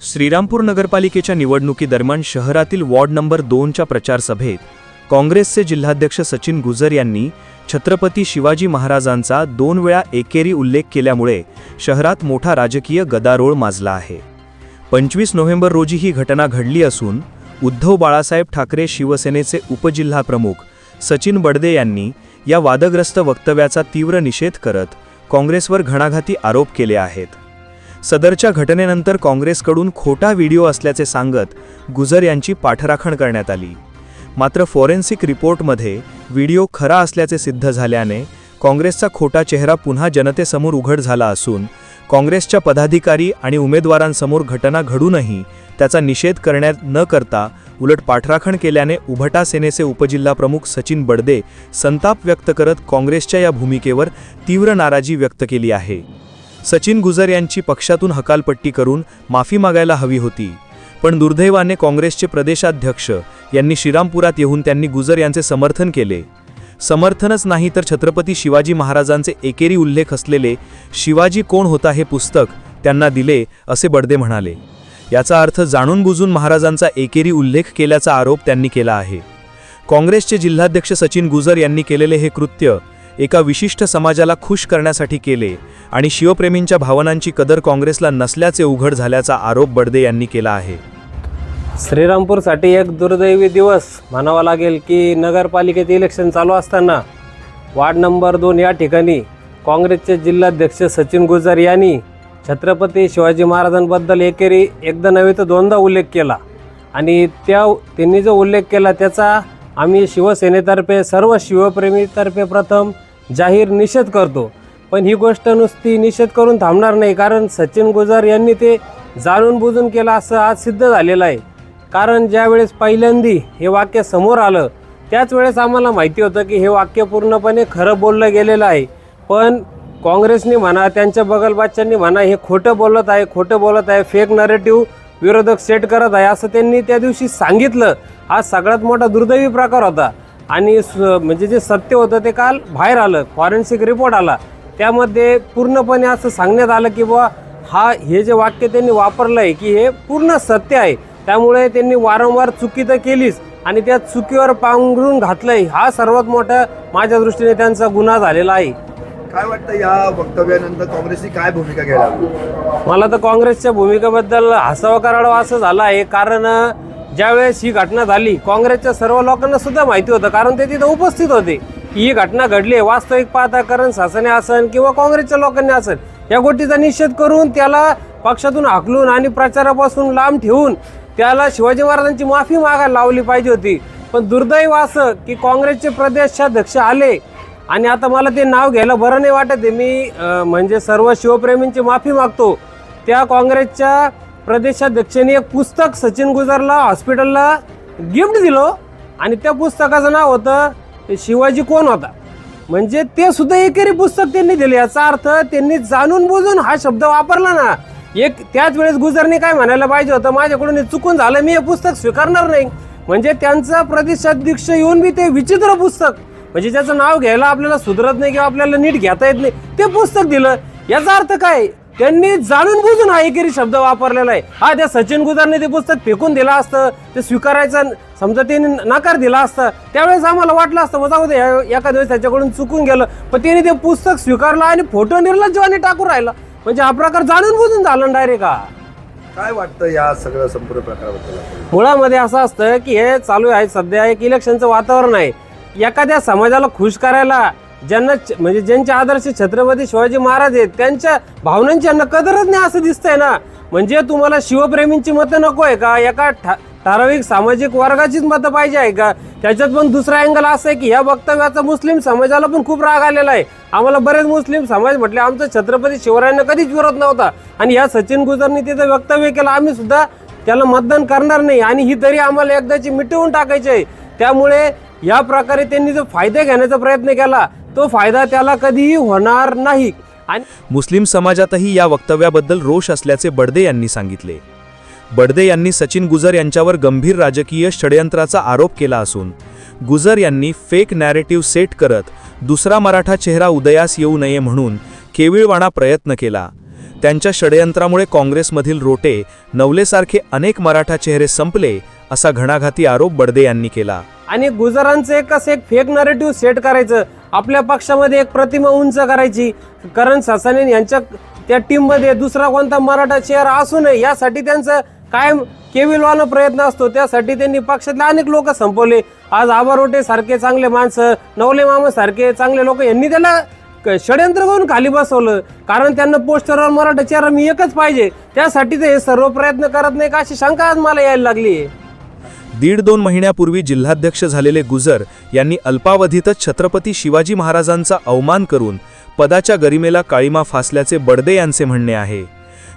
श्रीरामपूर नगरपालिकेच्या निवडणुकीदरम्यान शहरातील वॉर्ड नंबर दोनच्या प्रचारसभेत काँग्रेसचे जिल्हाध्यक्ष सचिन गुजर यांनी छत्रपती शिवाजी महाराजांचा दोन वेळा एकेरी उल्लेख केल्यामुळे शहरात मोठा राजकीय गदारोळ माजला आहे. पंचवीस नोव्हेंबर रोजी ही घटना घडली असून उद्धव बाळासाहेब ठाकरे शिवसेनेचे उपजिल्हाप्रमुख सचिन बडदे यांनी या वादग्रस्त वक्तव्याचा तीव्र निषेध करत काँग्रेसवर घणाघाती आरोप केले आहेत. सदरच्या घटनेनंतर काँग्रेसकडून खोटा व्हिडिओ असल्याचे सांगत गुजर यांची पाठराखण करण्यात आली. मात्र फॉरेन्सिक रिपोर्टमध्ये व्हिडिओ खरा असल्याचे सिद्ध झाल्याने काँग्रेसचा खोटा चेहरा पुन्हा जनतेसमोर उघड झाला असून काँग्रेसच्या पदाधिकारी आणि उमेदवारांसमोर घटना घडूनही त्याचा निषेध करण्यात न करता उलट पाठराखण केल्याने उभटा सेनेचे उपजिल्हाप्रमुख सचिन बडदे संताप व्यक्त करत काँग्रेसच्या या भूमिकेवर तीव्र नाराजी व्यक्त केली आहे. सचिन गुजर यांची पक्षातून हकालपट्टी करून माफी मागायला हवी होती. पण दुर्दैवाने काँग्रेसचे प्रदेशाध्यक्ष यांनी श्रीरामपुरात येऊन त्यांनी गुजर यांचे समर्थन केले. समर्थनच नाही तर छत्रपती शिवाजी महाराजांचे एकेरी उल्लेख असलेले शिवाजी कोण होता हे पुस्तक त्यांना दिले असे बडदे म्हणाले. याचा अर्थ जाणून बुजून महाराजांचा एकेरी उल्लेख केल्याचा आरोप त्यांनी केला आहे. काँग्रेसचे जिल्हाध्यक्ष सचिन गुजर यांनी केलेले हे कृत्य एका विशिष्ट समाजाला खुश करण्यासाठी केले आणि शिवप्रेमींच्या भावनांची कदर काँग्रेसला नसल्याचे उघड झाल्याचा आरोप बडदे यांनी केला आहे. श्रीरामपूरसाठी एक दुर्दैवी दिवस म्हणावा लागेल की नगरपालिकेचे इलेक्शन चालू असताना वार्ड नंबर दोन या ठिकाणी काँग्रेसचे जिल्हाध्यक्ष सचिन गुजर यांनी छत्रपती शिवाजी महाराजांबद्दल एकेरी एकदा नव्हे तर दोनदा उल्लेख केला. आणि त्या त्यांनी जो उल्लेख केला त्याचा आम्ही शिवसेनेतर्फे सर्व शिवप्रेमीतर्फे प्रथम जाहीर निषेध करतो. पण ही गोष्ट नुसती निषेध करून थांबणार नाही कारण सचिन गुजर यांनी ते जाणून बुजून केलं असं आज सिद्ध झालेलं आहे. कारण ज्यावेळेस पहिल्यांदी हे वाक्य समोर आलं त्याच वेळेस आम्हाला माहिती होतं की हे वाक्य पूर्णपणे खरं बोललं गेलेलं आहे. पण काँग्रेसने म्हणा त्यांच्या बगलबाच्यांनी म्हणा हे खोटं बोलत आहे खोटं बोलत आहे फेक नरेटिव्ह विरोधक सेट करत आहे असं त्यांनी त्या दिवशी सांगितलं. हा सगळ्यात मोठा दुर्दैवी प्रकार होता. आणि म्हणजे जे सत्य होतं ते काल बाहेर आलं फॉरेन्सिक रिपोर्ट आला. त्यामध्ये पूर्णपणे असं सांगण्यात आलं की बुवा हा हे जे वाक्य त्यांनी वापरलं आहे की हे पूर्ण सत्य आहे. त्यामुळे त्यांनी वारंवार चुकी तर केलीच आणि त्या चुकीवर पांघरून घातलंय. हा सर्वात मोठा माझ्या दृष्टीने त्यांचा गुन्हा झालेला आहे. काय वाटतं या वक्तव्यानंतर काँग्रेसची काय भूमिका घ्यायला? मला तर काँग्रेसच्या भूमिकेबद्दल हसावं करावं असं झालं आहे. कारण ज्यावेळेस ही घटना झाली काँग्रेसच्या सर्व लोकांना सुद्धा माहिती होतं कारण ते तिथं उपस्थित होते. की ही घटना घडली आहे वास्तविक पाहता कारण शासने असन किंवा काँग्रेसच्या लोकांनी असन या गोष्टीचा निषेध करून त्याला पक्षातून हाकलून आणि प्रचारापासून लांब ठेवून त्याला शिवाजी महाराजांची माफी मागायला लावली पाहिजे होती. पण दुर्दैव असं की काँग्रेसचे प्रदेशाध्यक्ष आले आणि आता मला ते नाव घ्यायला बरं नाही वाटत आहे. मी म्हणजे सर्व शिवप्रेमींची माफी मागतो. त्या काँग्रेसच्या प्रदेशाध्यक्षांनी एक पुस्तक सचिन गुजरला हॉस्पिटलला गिफ्ट दिलं आणि त्या पुस्तकाचं नाव होतं ते शिवाजी कोण होता? म्हणजे ते सुद्धा एकेरी पुस्तक त्यांनी दिले. याचा अर्थ त्यांनी जाणून बुजून हा शब्द वापरला ना एक त्याच वेळेस गुजरने काय म्हणायला पाहिजे होतं माझ्याकडून चुकून झालं मी हे पुस्तक स्वीकारणार नाही. म्हणजे त्यांचा प्रदेशाध्यक्ष येऊन बी ते विचित्र पुस्तक म्हणजे ज्याचं नाव घ्यायला आपल्याला सुधरत नाही किंवा आपल्याला नीट घेता येत नाही ते पुस्तक दिलं. याचा अर्थ काय? त्यांनी जाणून बुजून हा एकेरी शब्द वापरलेला आहे. हा त्या सचिन गुजरने ते पुस्तक फेकून दिलं असतं ते स्वीकारायचा समजा त्यांनी नकार दिला असता त्यावेळेस आम्हाला वाटलं असतं मग जाऊ दे एका दिवस त्याच्याकडून चुकून गेलं. पण त्यांनी ते पुस्तक स्वीकारलं आणि फोटो निर्लज्जवाने टाकून राहिला. म्हणजे हा प्रकार जाणून बुजून झाला डायरेक्ट हा. काय वाटतं या सगळं संपूर्ण प्रकाराबद्दल मुळामध्ये असं असतं की हे चालू आहे सध्या एक इलेक्शनचं वातावरण आहे. एखाद्या समाजाला खुश करायला ज्यांना म्हणजे ज्यांचे आदर्श छत्रपती शिवाजी महाराज आहेत त्यांच्या भावनांची यांना कदरच नाही असं दिसतंय ना. म्हणजे तुम्हाला शिवप्रेमींची मतं नको आहे का? एका ठा- ठराविक सामाजिक वर्गाचीच मतं पाहिजे आहे का? त्याच्यात पण दुसरा अँगल असं आहे की या वक्तव्याचा मुस्लिम समाजाला पण खूप राग आलेला आहे. आम्हाला बरेच मुस्लिम समाज म्हटले आमचा छत्रपती शिवरायांना कधीच विरोध नव्हता. आणि या सचिन गुजरनी तिथं वक्तव्य केलं. आम्ही सुद्धा त्याला मतदान करणार नाही. आणि ही तरी आम्हाला एकदाची मिटवून टाकायची आहे. त्यामुळे या प्रकारे त्यांनी जो फायदा घेण्याचा प्रयत्न केला तो फायदा त्याला कधीही होणार नाही. आणि मुस्लिम समाजातही या वक्तव्याबद्दल रोष असल्याचे बडदे यांनी सांगितले. बडदे यांनी सचिन गुजर यांच्यावर गंभीर राजकीय षडयंत्राचा आरोप केला असून गुजर यांनी फेक नॅरेटिव्ह सेट करत दुसरा मराठा चेहरा उदयास येऊ नये म्हणून केविळवाणा प्रयत्न केला. त्यांच्या षडयंत्रामुळे काँग्रेसमधील रोटे नवलेसारखे अनेक मराठा चेहरे संपले असा घणाघाती आरोप बडदे यांनी केला. आणि गुजरांचं एक कसं एक फेक नरेटिव्ह सेट करायचं आपल्या पक्षामध्ये एक प्रतिमा उंच करायची. करण ससाने यांच्या त्या टीममध्ये दुसरा कोणता मराठा चेहरा असू नये यासाठी त्यांचं कायम केविलवानं प्रयत्न असतो. त्यासाठी त्यांनी पक्षातले अनेक लोक संपवले. आज आबारोटे सारखे चांगले माणसं नवले मामा सारखे चांगले लोक यांनी त्याला क- षडयंत्र करून खाली बसवलं. कारण त्यांना पोस्टरवर मराठा चेहरा मी एकच पाहिजे. त्यासाठी ते हे सर्व प्रयत्न करत नाही का अशी शंका आज मला यायला लागली आहे दीड दोन महिन्यापूर्वी जिल्हाध्यक्ष झालेले गुजर यांनी अल्पावधीतच छत्रपती शिवाजी महाराजांचा अवमान करून पदाच्या गरिमेला काळीमा फासल्याचे बडदे यांचे म्हणणे आहे.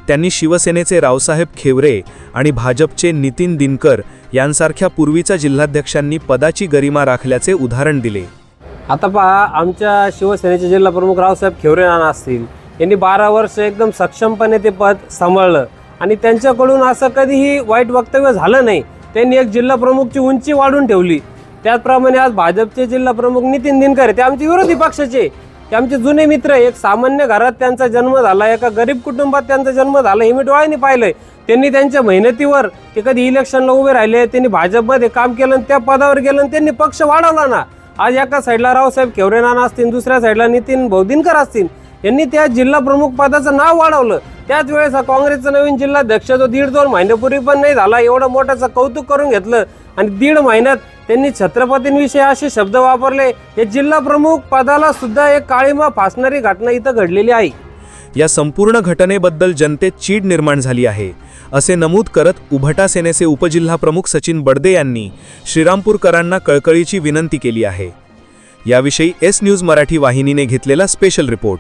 त्यांनी शिवसेनेचे रावसाहेब खेवरे आणि भाजपचे नितीन दिनकर यांसारख्या पूर्वीच्या जिल्हाध्यक्षांनी पदाची गरिमा राखल्याचे उदाहरण दिले. आता पहा आमच्या शिवसेनेचे जिल्हा प्रमुख रावसाहेब खेवरे नाना असतील. यांनी बारा वर्ष एकदम सक्षमपणे ते पद सांभाळलं. आणि त्यांच्याकडून असं कधीही वाईट वक्तव्य झालं नाही. त्यांनी एक जिल्हा प्रमुखची उंची वाढून ठेवली. त्याचप्रमाणे आज भाजपचे जिल्हा प्रमुख नितीन दिनकर ते आमचे विरोधी पक्षाचे. ते आमचे जुने मित्र एक सामान्य घरात त्यांचा जन्म झाला एका गरीब कुटुंबात त्यांचा जन्म झाला हे मी डोळ्यांनी पाहिलंय. त्यांनी त्यांच्या मेहनतीवर ते कधी इलेक्शनला उभे राहिले त्यांनी भाजपमध्ये काम केलं आणि त्या पदावर गेलं त्यांनी पक्ष वाढवला ना. आज एका साईडला रावसाहेब केवरेनाना असतील दुसऱ्या साईडला नितीन भौदिनकर असतील. यांनी त्या जिल्हा प्रमुख पदाचं नाव वाढवलं. त्याच वेळेस हा काँग्रेसचा नवीन जिल्हाध्यक्ष जो दीड दोन महिन्यापूर्वी पण नाही झाला एवढं मोठ्याचं कौतुक करून घेतलं. आणि दीड महिन्यात त्यांनी छत्रपतींविषयी असे शब्द वापरले हे जिल्हा प्रमुख पदाला सुद्धा एक काळीमा फासणारी घटना इथं घडलेली आहे. या संपूर्ण घटनेबद्दल जनतेत चीड निर्माण झाली आहे असे नमूद करत उभटा सेनेचे उपजिल्हाप्रमुख सचिन बडदे यांनी श्रीरामपूरकरांना कळकळीची विनंती केली आहे. याविषयी एस न्यूज मराठी वाहिनीने घेतलेला स्पेशल रिपोर्ट.